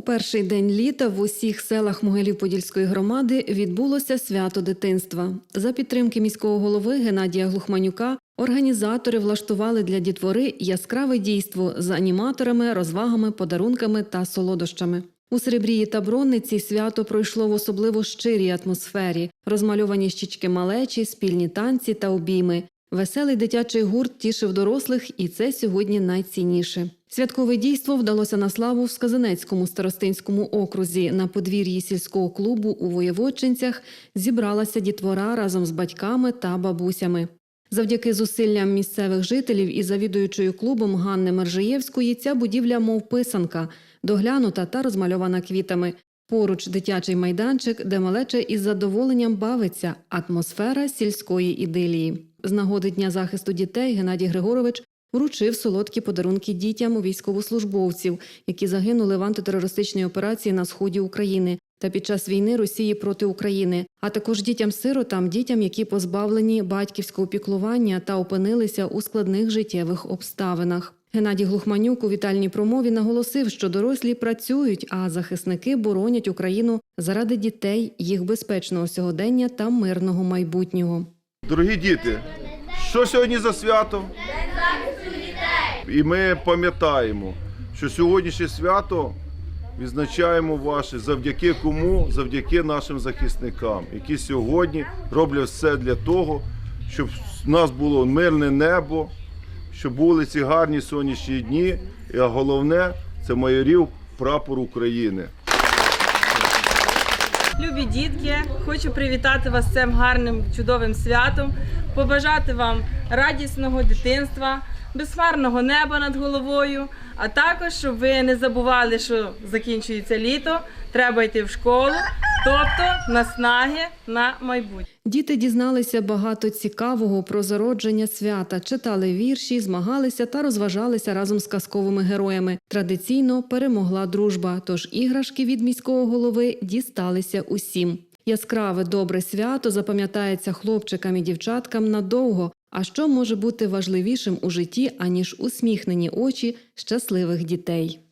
У перший день літа в усіх селах Могилів-Подільської громади відбулося свято дитинства. За підтримки міського голови Геннадія Глухманюка організатори влаштували для дітвори яскраве дійство з аніматорами, розвагами, подарунками та солодощами. У Серебрії та Бронниці свято пройшло в особливо щирій атмосфері, розмальовані щічки малечі, спільні танці та обійми. Веселий дитячий гурт тішив дорослих, і це сьогодні найцінніше. Святкове дійство вдалося на славу в Сказанецькому старостинському окрузі. На подвір'ї сільського клубу у Воєводчинцях зібралася дітвора разом з батьками та бабусями. Завдяки зусиллям місцевих жителів і завідуючою клубом Ганни Мержиєвської ця будівля мов писанка, доглянута та розмальована квітами. Поруч дитячий майданчик, де малече із задоволенням бавиться, атмосфера сільської ідилії. З нагоди Дня захисту дітей Геннадій Григорович вручив солодкі подарунки дітям у військовослужбовців, які загинули в антитерористичній операції на сході України та під час війни Росії проти України, а також дітям-сиротам, дітям, які позбавлені батьківського піклування та опинилися у складних життєвих обставинах. Геннадій Глухманюк у вітальній промові наголосив, що дорослі працюють, а захисники боронять Україну заради дітей, їх безпечного сьогодення та мирного майбутнього. Дорогі діти, що сьогодні за свято? І ми пам'ятаємо, що сьогоднішнє свято відзначаємо ваше завдяки кому? Завдяки нашим захисникам, які сьогодні роблять все для того, щоб в нас було мирне небо, щоб були ці гарні сонячні дні. І головне це майорів прапор України. Любі дітки, хочу привітати вас цим гарним чудовим святом, побажати вам радісного дитинства, безхмарного неба над головою, а також щоб ви не забували, що закінчується літо, треба йти в школу, тобто наснаги на майбутнє. Діти дізналися багато цікавого про зародження свята, читали вірші, змагалися та розважалися разом з казковими героями. Традиційно перемогла дружба, тож іграшки від міського голови дісталися усім. Яскраве добре свято запам'ятається хлопчикам і дівчаткам надовго. А що може бути важливішим у житті, аніж усміхнені очі щасливих дітей?